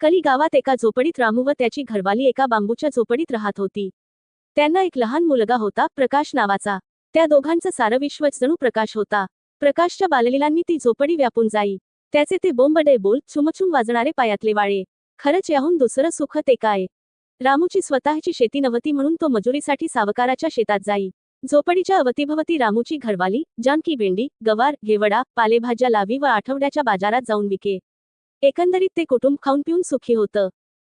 कली गावात एका झोपडीत रामू व त्याची घरवाली एका बांबूच्या झोपडीत राहत होती. त्यांना एक लहान मुलगा होता प्रकाश नावाचा. त्या दोघांचं सारं विश्वच जणू प्रकाश होता. प्रकाशच्या बाललीलांनी ती झोपडी व्यापून जाई. त्याचे ते बोंबडे बोल चुमचुम वाजणारे पायातले वाळे. खरंच याहून दुसरं सुख ते काय? रामूची स्वतःची शेती नव्हती म्हणून तो मजुरीसाठी सावकाराच्या शेतात जाई. झोपडीच्या अवतीभवती रामूची घरवाली जानकी भेंडी गवार घेवडा पालेभाज्या लावी व आठवड्याच्या बाजारात जाऊन विके. एकंदरीत ते कुटुंब खाऊन पिऊन सुखी होतं.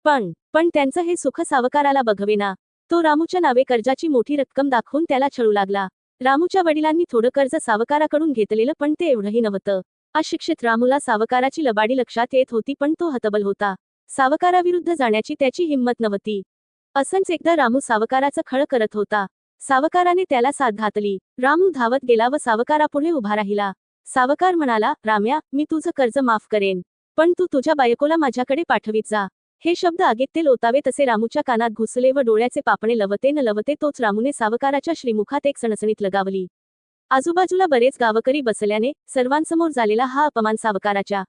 पण पण त्यांचं हे सुख सावकाराला बघवेना. तो रामूच्या नावे कर्जाची मोठी रक्कम दाखवून त्याला छळू लागला. रामूच्या वडिलांनी थोडं कर्ज सावकाराकडून घेतलेलं पण ते एवढंही नव्हतं. अशिक्षित रामूला सावकाराची लबाडी लक्षात येत होती पण तो हतबल होता. सावकाराविरुद्ध जाण्याची त्याची हिंमत नव्हती. असंच एकदा रामू सावकाराचं खळ करत होता. सावकाराने त्याला साथ घातली. रामू धावत गेला व सावकारापुढे उभा राहिला. सावकार म्हणाला राम्या मी तुझं कर्ज माफ करेन. पण तू तुझ्या बायकोला माझ्याकडे पाठवीत जा. हे शब्द आगीत ते लोतावे तसे रामूच्या कानात घुसले व डोळ्याचे पापणे लवते न लवते तोच रामूने सावकाराच्या श्रीमुखात एक सणसणीत लगावली. आजूबाजूला बरेच गावकरी बसल्याने सर्वांसमोर झालेला हा अपमान सावकाराच्या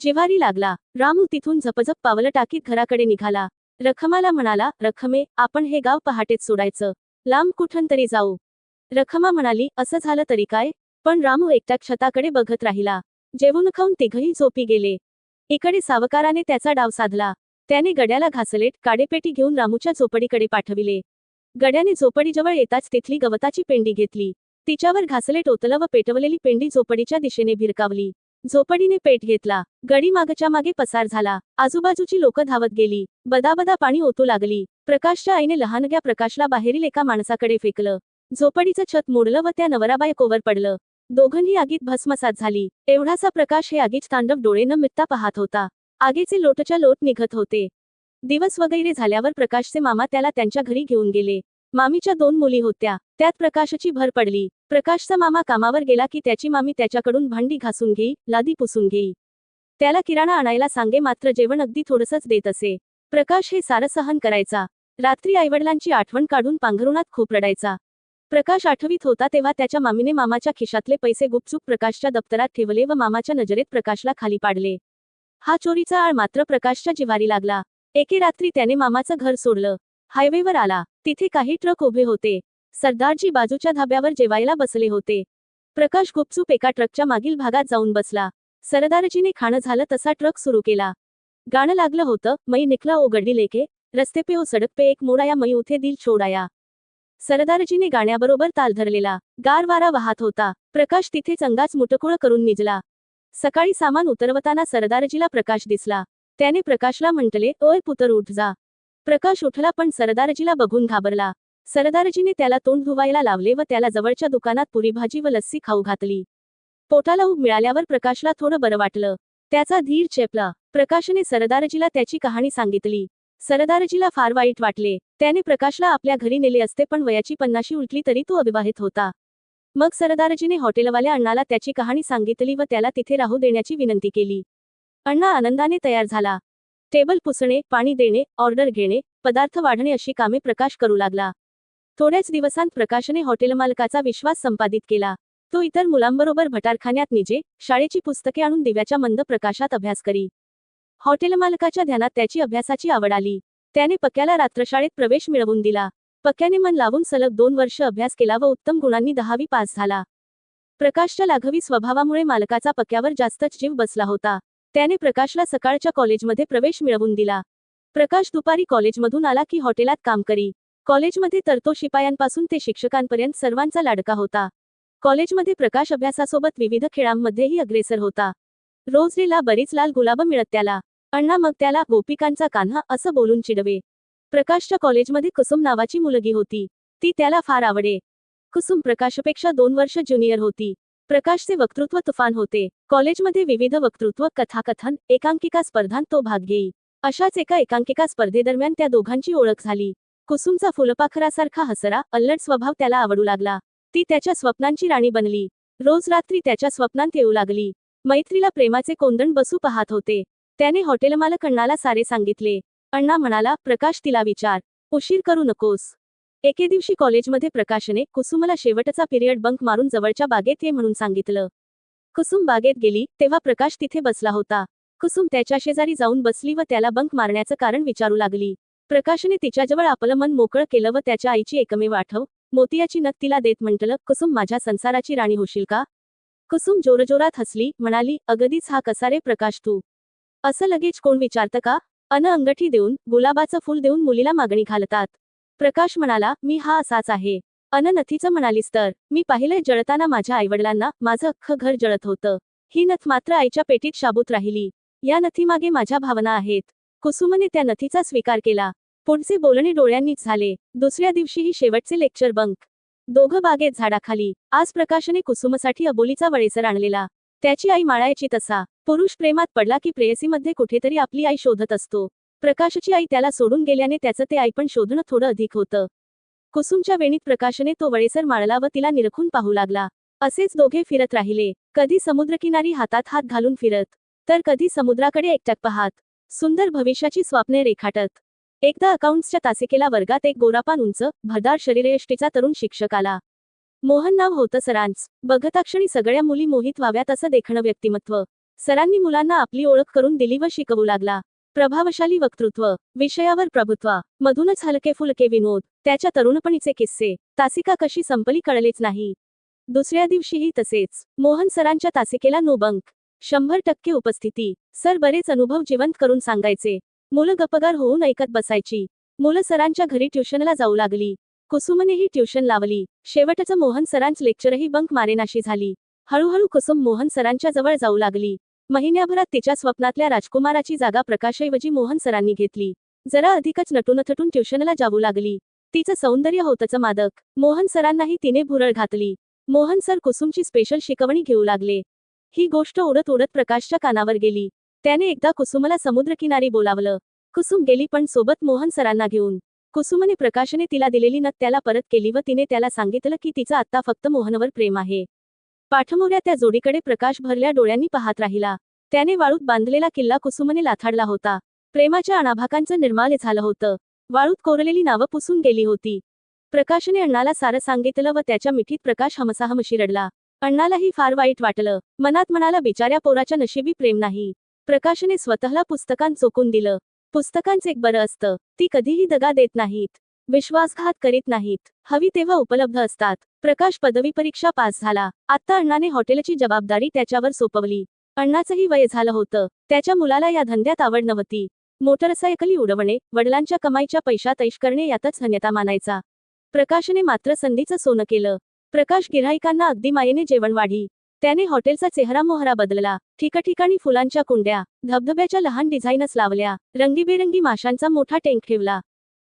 जिव्हारी लागला. रामू तिथून झपझप पावलं टाकीत घराकडे निघाला. रखमाला म्हणाला रखमे आपण हे गाव पहाटेत सोडायचं. लांब कुठन तरी जाऊ. रखमा म्हणाली असं झालं तरी काय? पण रामू एकट्या छताकडे बघत राहिला. जेवून खाऊन तिघही झोपी गेले. इकडे सावकाराने त्याचा डाव साधला. त्याने गड्याला घासलेट काडेपेटी घेऊन रामूच्या झोपडीकडे पाठविले. गड्याने झोपडीजवळ येताच तिथली गवताची पेंडी घेतली. तिच्यावर घासलेट ओतलं व पेटवलेली पेंडी झोपडीच्या दिशेने भिरकावली. झोपडीने पेट घेतला. गडी मागच्या मागे पसार झाला. आजूबाजूची लोक धावत गेली. बदाबदा पाणी ओतू लागली. प्रकाशच्या आईने लहानग्या प्रकाशला बाहेरील एका माणसाकडे फेकलं. झोपडीचं छत मोडलं व त्या नवराबाई कोवर पडलं. दोघंही आगीत भस्मसात झाली. एवढासा प्रकाश हे आगीच तांडव डोळे न मिटता पाहत होता. आगीचे लोटच्या लोट निघत होते. दिवस वगैरे झाल्यावर प्रकाशचे मामा त्याला त्यांच्या घरी घेऊन गेले. मामीच्या दोन मुली होत्या. त्यात प्रकाशची भर पडली. प्रकाशचा मामा कामावर गेला की त्याची मामी त्याच्याकडून भांडी घासून घेई लादी पुसून घेई. त्याला किराणा आणायला सांगे मात्र जेवण अगदी थोडंसंच देत असे. प्रकाश हे सारं सहन करायचा. रात्री आईवडिलांची आठवण काढून पांघरुणात खूप रडायचा. प्रकाश आठवीत होता तेव्हा त्याच्या मामीने मामाच्या खिशातले पैसे गुपचूप प्रकाशच्या दप्तरात ठेवले व मामाच्या नजरेत प्रकाशला खाली पाडले. हा चोरीचा आळ मात्र प्रकाशच्या जिवारी लागला. एके रात्री त्याने मामाचं घर सोडलं. हायवेवर आला. तिथे काही ट्रक उभे होते. सरदारजी बाजूच्या धाब्यावर जेवायला बसले होते. प्रकाश गुपचूप एका ट्रकच्या मागील भागात जाऊन बसला. सरदारजीने खाणं झालं तसा ट्रक सुरू केला. गाणं लागलं होतं. मई निकला ओ गड्डी लेके. रस्ते पे ओ सडक पे एक मोडाया मै उथे दिल छोडाया सरदारजीने गाण्याबरोबर ताल धरलेला गार वारा वाहत होता. प्रकाश तिथे चंगाच मुटकुळ करून निजला. सकाळी सामान उतरवताना सरदारजीला प्रकाश दिसला. त्याने प्रकाशला म्हटले ओय पुतर उठ जा. प्रकाश उठला पण सरदारजीला बघून घाबरला. सरदारजीने त्याला तोंड धुवायला लावले व त्याला जवळच्या दुकानात पुरी भाजी व लस्सी खाऊ घातली. पोटाला उब मिळाल्यावर प्रकाशला थोडं बरं वाटलं. त्याचा धीर चेपला. प्रकाशने सरदारजीला त्याची कहाणी सांगितली. सरदारजीला फार वाईट वाटले. त्याने प्रकाशला आपल्या घरी नेले असते पण वयाची पन्नाशी उलटली तरी तो अविवाहित होता. मग सरदारजीने हॉटेलवाल्या अण्णाला त्याची कहाणी सांगितली व त्याला तिथे राहू देण्याची विनंती केली. अण्णा आनंदाने तयार झाला. टेबल पुसणे पाणी देणे ऑर्डर घेणे पदार्थ वाढणे अशी कामे प्रकाश करू लागला. थोड्याच दिवसांत प्रकाशने हॉटेल मालकाचा विश्वास संपादित केला. तो इतर मुलांबरोबर भटारखान्यात निजे शाळेची पुस्तके आणून दिव्याच्या मंद प्रकाशात अभ्यास करी. हॉटेल मालकाच्या ध्यानात त्याची अभ्यासाची आवड आली. त्याने पक्याला रात्रशाळेत प्रवेश मिळवून दिला. पक्याने मन लावून सलग दोन वर्ष अभ्यास केला व उत्तम गुणांनी दहावी पास झाला. प्रकाशच्या लाघवी स्वभावामुळे मालकाचा पक्यावर जास्तच जीव बसला होता. त्याने प्रकाशला सकाळच्या कॉलेजमध्ये प्रवेश मिळवून दिला. प्रकाश दुपारी कॉलेजमधून आला की हॉटेलात काम करी. कॉलेजमध्ये तर तो शिपायांपासून ते शिक्षकांपर्यंत सर्वांचा लाडका होता. कॉलेजमध्ये प्रकाश अभ्यासासोबत विविध खेळांमध्येही अग्रेसर होता. रोजरीला बरीच लाल गुलाब मिळत त्याला. अण्णा मग त्याला गोपिकांचा कान्हा असं बोलून चिडवे. प्रकाशच्या कॉलेजमध्ये कुसुम नावाची मुलगी होती. ती त्याला फार आवडे. कुसुम प्रकाशपेक्षा दोन वर्ष ज्युनियर होती. प्रकाशचे वक्तृत्व तुफान होते. कॉलेजमध्ये विविध वक्तृत्व कथाकथन एकांकिका स्पर्धांत तो भाग घेई. अशाच एका एकांकिका स्पर्धेदरम्यान त्या दोघांची ओळख झाली. कुसुमचा फुलपाखरासारखा हसरा अल्लड स्वभाव त्याला आवडू लागला. ती त्याच्या स्वप्नांची राणी बनली. रोज रात्री त्याच्या स्वप्नांत येऊ लागली. मैत्रीला प्रेमाचे कोंदण बसू पाहत होते. त्याने हॉटेलमालक अण्णाला सारे सांगितले. अण्णा म्हणाला प्रकाश तिला विचार. उशीर करू नकोस. एके दिवशी कॉलेजमध्ये प्रकाशने कुसुमला शेवटचा पिरियड बंक मारून जवळच्या बागेत ये म्हणून सांगितलं. कुसुम बागेत गेली तेव्हा प्रकाश तिथे बसला होता. कुसुम त्याच्या शेजारी जाऊन बसली व त्याला बंक मारण्याचं कारण विचारू लागली. प्रकाशने तिच्याजवळ आपलं मन मोकळं केलं व त्याच्या आईची एकमेव आठव मोतियाची नथ तिला देत म्हटलं कुसुम माझ्या संसाराची राणी होशील का? कुसुम जोरजोरात हसली म्हणाली अगदीच हा कसा रे प्रकाश तू? असं लगेच कोण विचारतं का अन अंगठी देऊन गुलाबाचं फुल देऊन मुलीला मागणी घालतात. प्रकाश म्हणाला मी हा असाच आहे अन नथीचं म्हणालीस तर मी पाहिलंय जळताना माझ्या आईवडिलांना माझं अख्खं घर जळत होतं. ही नथ मात्र आईच्या पेटीत शाबूत राहिली. या नथीमागे माझ्या भावना आहेत कुसुमने त्या नथीचा स्वीकार केला. पुढचे बोलणे डोळ्यांनीच झाले. दुसऱ्या दिवशीही शेवटचे लेक्चर बंक. दोघं बागेत झाडाखाली. आज प्रकाशने कुसुमसाठी अबोलीचा वळेसर आणलेला. त्याची आई माळायची तसा. पुरुष प्रेमात पडला की प्रेयसीमध्ये कुठेतरी आपली आई शोधत असतो. प्रकाशची आई त्याला सोडून गेल्याने त्याचं ते आई पण शोधणं थोडं अधिक होतं. कुसुमच्या वेणीत प्रकाशने तो वळेसर माळला व तिला निरखून पाहू लागला. असेच दोघे फिरत राहिले. कधी समुद्रकिनारी हातात हात घालून फिरत तर कधी समुद्राकडे एकटक पाहात. सुंदर भविष्याची स्वप्ने रेखाटत. एकदा अकाउंट्सच्या तासिकेला वर्गात एक गोरापान उंच भरदार शरीरयष्टीचा तरुण शिक्षक आला. मोहन नाव होतं सरांच. बघताक्षणी सगळ्या मुली मोहित व्हाव्यात असं देखणं व्यक्तिमत्व. सरांनी मुलांना आपली ओळख करून दिली व शिकवू लागला. प्रभावशाली वक्तृत्व. विषयावर प्रभुत्व. मधूनच हलके फुलके विनोद. त्याच्या तरुणपणीचे किस्से. तासिका कशी संपली कळलेच नाही. दुसऱ्या दिवशीही तसेच. मोहन सरांच्या तासिकेला नो बंक. शंभर टक्के उपस्थिती. सर बरेच अनुभव जिवंत करून सांगायचे. मुलं गपगार होऊन ऐकत बसायची. मुलं सरांच्या घरी ट्युशनला जाऊ लागली. कुसुमनेही ट्युशन लावली. शेवटचं मोहन सरांच लेक्चरही बंक मारेनाशी झाली. हळूहळू कुसुम मोहन सरांच्या जवळ जाऊ लागली. महिन्याभरात तिच्या स्वप्नातल्या राजकुमाराची जागा प्रकाशऐवजी मोहन सरांनी घेतली. जरा अधिकच नटूनथटून ट्युशनला जाऊ लागली. तिचं सौंदर्य होतचं मादक. मोहन सरांनाही तिने भुरळ घातली. मोहन सर कुसुमची स्पेशल शिकवणी घेऊ लागले. ही गोष्ट ओढत ओढत प्रकाशच्या कानावर गेली. त्याने एकदा कुसुमला समुद्रकिनारी बोलावलं. कुसुम गेली पण सोबत मोहन सरांना घेऊन. कुसुमने प्रकाशने तिला दिलेली नत त्याला परत केली व तिने त्याला सांगितलं की तिचं आत्ता फक्त मोहनवर प्रेम आहे. पाठमोऱ्या त्या जोडीकडे प्रकाश भरल्या डोळ्यांनी पाहत राहिला. त्याने वाळूत बांधलेला किल्ला कुसुमने लाथाडला होता. प्रेमाच्या अणाभाकांचं निर्माल्य झालं होतं. वाळूत कोरलेली नावं पुसून गेली होती. प्रकाशने अण्णाला सारं सांगितलं व त्याच्या मिठीत प्रकाश हमसाहमशी रडला अण्णालाही फार वाईट वाटलं. मनात म्हणाला बिचाऱ्या पोराच्या नशिबी प्रेम नाही. प्रकाशने स्वतःला पुस्तकांत चोकून दिलं. पुस्तकांच एक बरं असतं. ती कधीही दगा देत नाहीत. विश्वासघात करीत नाहीत. हवी तेव्हा उपलब्ध असतात. प्रकाश पदवी परीक्षा पास झाला. आता अण्णाने हॉटेलची जबाबदारी त्याच्यावर सोपवली. अण्णाचंही वय झालं होतं. त्याच्या मुलाला या धंद्यात आवड नव्हती. मोटरसायकली उडवणे वडिलांच्या कमाईच्या पैशात ऐश करणे यातच धन्यता मानायचा. प्रकाशने मात्र संधीचं सोनं केलं. प्रकाश गिऱ्हाईकांना अगदी मायेने जेवण वाढी. त्याने हॉटेलचा चेहरा मोहरा बदलला. ठिकठिकाणी फुलांच्या कुंड्या धबधब्याच्या लहान डिझाईनच लावल्या रंगीबेरंगी माशांचा मोठा टेंक ठेवला.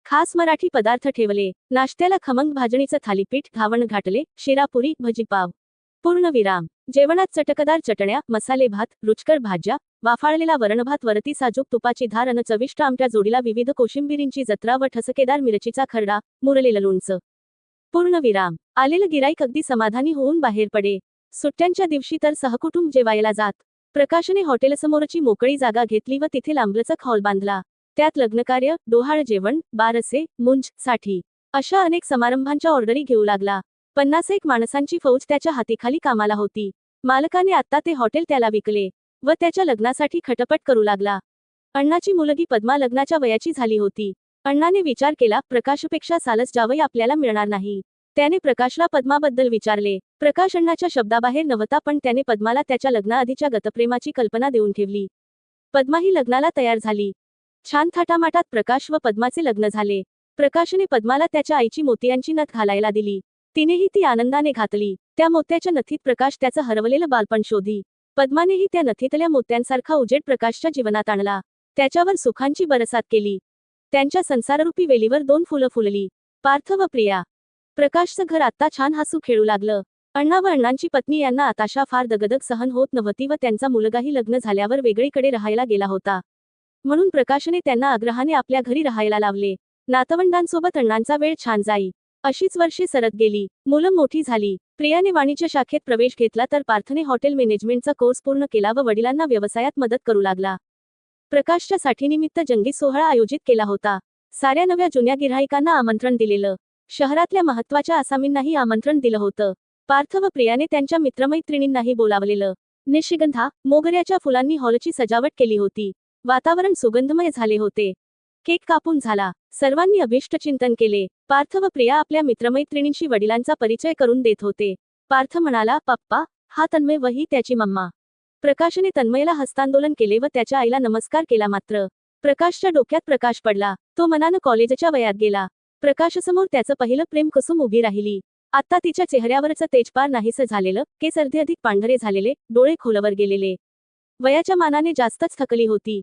खास मराठी पदार्थ ठेवले. नाश्त्याला खमंग भाजणीचं थालीपीठ घावण घाटले शिरापुरी भजीपाव. पूर्णविराम जेवणात चटकदार चटण्या मसाले भात रुचकर भाज्या वाफाळलेला वरणभात वरती साजूक तुपाची धार अन चविष्ट आमट्या जोडीला विविध कोशिंबिरींची जत्रा व ठसकेदार मिरचीचा खरडा मुरलेलं लोणचं. पूर्णविराम आलेलं गिराईक अगदी समाधानी होऊन बाहेर पडे. सुट्ट्यांच्या दिवशी तर सहकुटुंब जेवायला जात. प्रकाशने हॉटेलसमोरची मोकळी जागा घेतली व तिथे लांबलचक हॉल बांधला. त्यात लग्नकार्य डोहाळ जेवण बारसे मुंजसाठी अशा अनेक समारंभांच्या ऑर्डरी घेऊ लागला. पन्नास एक माणसांची फौज त्याच्या हातीखाली कामाला होती. मालकाने आता ते हॉटेल त्याला विकले व त्याच्या लग्नासाठी खटपट करू लागला. अण्णाची मुलगी पद्मा लग्नाच्या वयाची झाली होती. अण्णाने विचार केला प्रकाशपेक्षा सालस जावई आपल्याला मिळणार नाही. त्याने प्रकाशला पद्माबद्दल विचारले. प्रकाश अण्णाच्या शब्दाबाहेर नव्हता पण त्याने पद्माला त्याच्या लग्नाआधीच्या गतप्रेमाची कल्पना देऊन ठेवली. पद्मा ही लग्नाला तयार झाली. छान थाटामाटात प्रकाश व पद्माचे लग्न झाले. प्रकाशने पद्माला त्याच्या आईची मोतियांची नथ घालायला दिली. तिनेही ती आनंदाने घातली. त्या मोत्याच्या नथीत प्रकाश त्याचं हरवलेलं बालपण शोधी. पद्मानेही त्या नथीतल्या मोत्यांसारखा उजेड प्रकाशच्या जीवनात आणला. त्याच्यावर सुखांची बरसात केली. त्यांच्या संसाररूपी वेलीवर दोन फुलं फुलली. पार्थ व प्रिया. प्रकाशचं घर आत्ता छान हसू खेळू लागलं. अण्णा व अण्णांची पत्नी यांना आताशा फार दगदग सहन होत नव्हती व त्यांचा मुलगाही लग्न झाल्यावर वेगळीकडे राहायला गेला होता. म्हणून प्रकाशने त्यांना आग्रहाने आपल्या घरी राहायला लावले. नातवंडांसोबत अण्णांचा वेळ छान जाई. अशीच वर्षे सरत गेली. मुलं मोठी झाली. प्रियाने वाणीच्या शाखेत प्रवेश घेतला तर पार्थने हॉटेल मॅनेजमेंटचा कोर्स पूर्ण केला व वडिलांना व्यवसायात मदत करू लागला. प्रकाशच्या साठीनिमित्त जंगी सोहळा आयोजित केला होता. साऱ्या नव्या जुन्या गिऱ्हाईकांना आमंत्रण दिलेलं. शहरातल्या महत्त्वाच्या आसामींनाही आमंत्रण दिलं होतं. पार्थ व प्रियाने त्यांच्या मित्रमैत्रिणींनाही बोलावलेलं. निशिगंधा मोगऱ्याच्या फुलांनी हॉलची सजावट केली होती. वातावरण सुगंधमय झाले होते. केक कापून झाला. सर्वांनी अभिष्ट चिंतन केले. पार्थ व प्रिया आपल्या मित्रमैत्रिणींशी वडिलांचा परिचय करून देत होते. पार्थ म्हणाला पप्पा हा तन्मय व ही त्याची मम्मा. प्रकाशने तन्मयला हस्तांदोलन केले व त्याच्या आईला नमस्कार केला मात्र. प्रकाशच्या डोक्यात प्रकाश पडला. तो मनानं कॉलेजच्या वयात गेला. प्रकाशसमोर त्याचं पहिलं प्रेम कुसुम उभी राहिली. आता तिच्या चेहऱ्यावरचं तेजपार नाहीसं झालेलं केस अर्धे अधिक पांढरे झालेले डोळे खोलवर गेलेले. वयाच्या मानाने जास्तच थकली होती.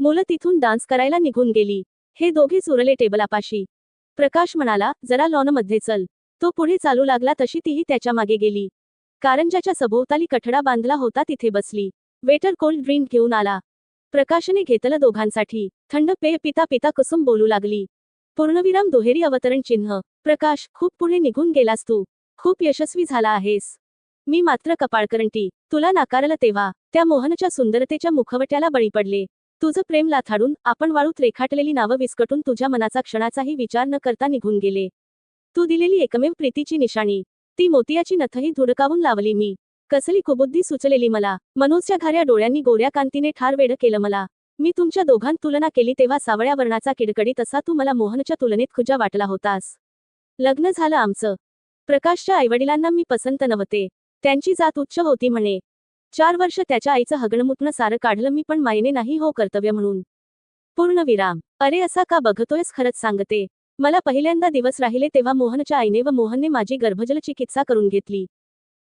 मुलं तिथून डान्स करायला निघून गेली. हे दोघे चुरले टेबलापाशी. प्रकाश म्हणाला जरा लॉनमध्ये चल. तो पुढे चालू लागला तशी तीही त्याच्यामागे गेली. कारंजाच्या सभोवताली कठडा बांधला होता तिथे बसली. वेटर कोल्ड ड्रिंक घेऊन आला. प्रकाशने घेतलं दोघांसाठी. थंड पेय पिता पिता कुसुम बोलू लागली. पूर्णविराम दुहेरी अवतरण चिन्ह. प्रकाश खूप पुढे निघून गेलास तू. खूप यशस्वी झाला आहेस. मी मात्र कपाळकरंटी. तुला नाकारलं तेव्हा त्या मोहनच्या सुंदरतेच्या मुखवट्याला बळी पडले. तुझं प्रेम लाथाडून आपण वाळूत रेखाटलेली नावं विस्कटून तुझ्या मनाचा क्षणाचाही विचार न करता निघून गेले. तू दिलेली एकमेव प्रीतीची निशाणी. ती मोतियाची नथही धुडकावून लावली मी. कसली कुबुद्धी सुचलेली मला. मनोजच्या घाऱ्या डोळ्यांनी गोऱ्या कांतीने ठार वेड केलं मला. मी तुमच्या दोघांत तुलना केली तेव्हा सावळ्या वर्णाचा किडकडी तसा तू मला मोहनच्या तुलनेत खुजा वाटला होतास. लग्न झालं आमचं. प्रकाशच्या आईवडिलांना मी पसंत नव्हते. त्यांची जात उच्च होती म्हणे. चार वर्ष त्याच्या आईचं हगणमुतणं सारं काढलं मी पण मायने नाही हो कर्तव्य म्हणून. पूर्णविराम अरे असा का बघतोयस खरंच सांगते. मला पहिल्यांदा दिवस राहिले तेव्हा मोहनच्या आईने व मोहनने माझी गर्भजल चिकित्सा करून घेतली.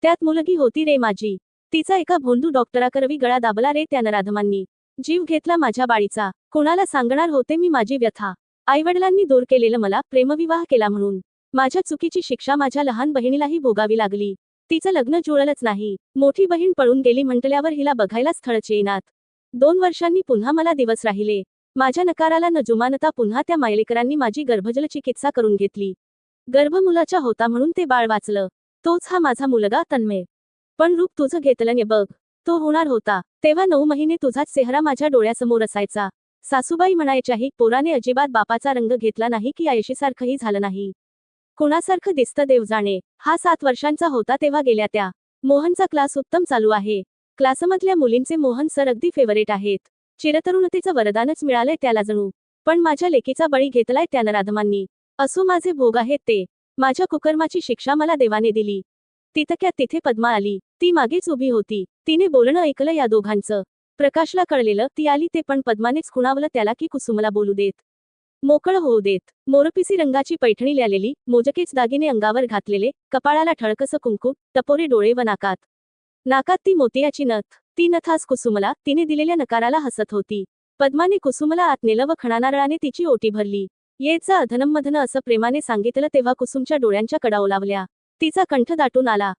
त्यात मुलगी होती रे माझी. तिचा एका भोंदू डॉक्टराकरवी गळा दाबला रे त्या नराधमांनी. जीव घेतला माझ्या बाळीचा. कोणाला सांगणार होते मी माझी व्यथा. आईवडिलांनी दूर केलेलं मला प्रेमविवाह केला म्हणून. माझ्या चुकीची शिक्षा माझ्या लहान बहिणीलाही भोगावी लागली. तिचं लग्न जुळलंच नाही. मोठी बहीण पळून गेली म्हटल्यावर हिला बघायला स्थळच येईनात. दोन वर्षांनी पुन्हा मला दिवस राहिले. माझ्या नकाराला न जुमानता पुन्हा त्या मायलेकरांनी माझी गर्भजल चिकित्सा करून घेतली. गर्भमुलाच्या होता म्हणून ते बाळ वाचलं. तोच हा माझा मुलगा तन्मय. पण रूप तुझं घेतलं ने बघ. तो होणार होता. तेव्हा नऊ महिने तुझाच चेहरा माझ्या डोळ्यासमोर असायचा. सासूबाई म्हणायच्याही पोराने अजिबात बापाचा रंग घेतला नाही की आयशीसारखंही झालं नाही. कुणासारखं दिसतं देव जाणे. हा सात वर्षांचा होता तेव्हा गेल्या त्या. मोहनचा क्लास उत्तम चालू आहे. क्लासमधल्या मुलींचे मोहन सर अगदी फेवरेट आहेत. चिरतरुणतेचं वरदानच मिळालंय त्याला जणू. पण माझ्या लेकीचा बळी घेतलाय त्या नराधमांनी असो माझे भोग आहेत ते. माझ्या कुकर्माची शिक्षा मला देवाने दिली. तितक्यात तिथे पद्मा आली. ती मागेच उभी होती. तिने बोलणं ऐकलं या दोघांचं. प्रकाशला कळलेलं ती आली ते पण पद्मानेच खुणावलं त्याला की कुसुमला बोलू देत. मोकळ होऊ देत. मोरपिसी रंगाची पैठणी ल्यालेली मोजकेच दागिने अंगावर घातलेले कपाळाला ठळकसं कुंकू टपोरे डोळे व नाकात. नाकात ती मोतियाची नथ. ती नथास कुसुमला तिने दिलेल्या नकाराला हसत होती. पद्माने कुसुमला आत नेलं व खणानारळाने तिची ओटी भरली. येत अधनमधन असं प्रेमाने सांगितलं तेव्हा कुसुमच्या डोळ्यांच्या कडा ओलावल्या तिचा कंठ दाटून आला.